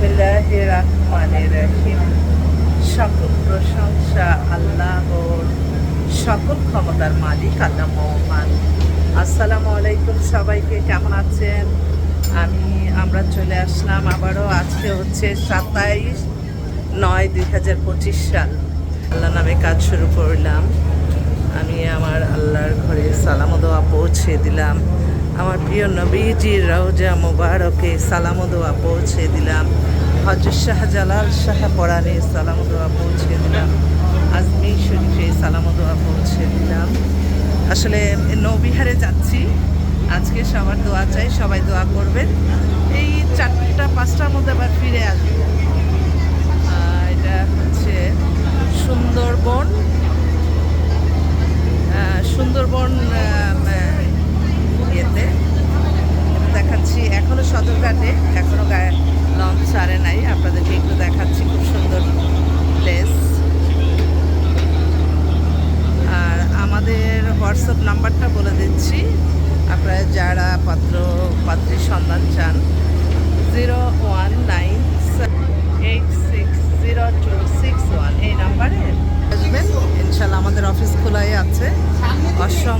বিসমিল্লাহ রহমানির রহিম। সকল প্রশংসা আল্লাহর সকল ক্ষমতার মালিক আল্লাহ মহান। আসসালামু আলাইকুম সবাইকে, কেমন আছেন? আমি, আমরা চলে আসলাম আবারও, আজকে হচ্ছে সাতাইশ নয় দুই হাজার পঁচিশ সাল। আল্লাহ নামে কাজ শুরু করলাম। আমি আমার আল্লাহর ঘরে সালাম দোয়া পৌঁছে দিলাম। আমার প্রিয় নবীজির রওজা মোবারকে সালাম দোয়া পৌঁছে দিলাম। হজর শাহজালাল শাহ পরানে সালাম দোয়া পৌঁছে দিলাম। আজমির শরীফে সালাম দোয়া পৌঁছে দিলাম। আসলে নৌবিহারে যাচ্ছি। আজকে সবার দোয়া চাই, সবাই দোয়া করবেন। এই চারটা, পাঁচটার মধ্যে আবার ফিরে আসব। এটা হচ্ছে সুন্দরবন। সুন্দরবন ইয়েতে। দেখাচ্ছি, এখনও সদরঘাটে, এখনও গায়ে লঞ্চ ছাড়ে নাই। হোয়াটসঅ্যাপ নাম্বারটা বলে দিচ্ছি। আপনারা যারা পাত্র, পাত্রীর সন্ধান চান, zero one nine eight six zero two six one এই নাম্বারে আসবেন। ইনশাল্লাহ আমাদের অফিস খোলাই আছে। অসংখ্য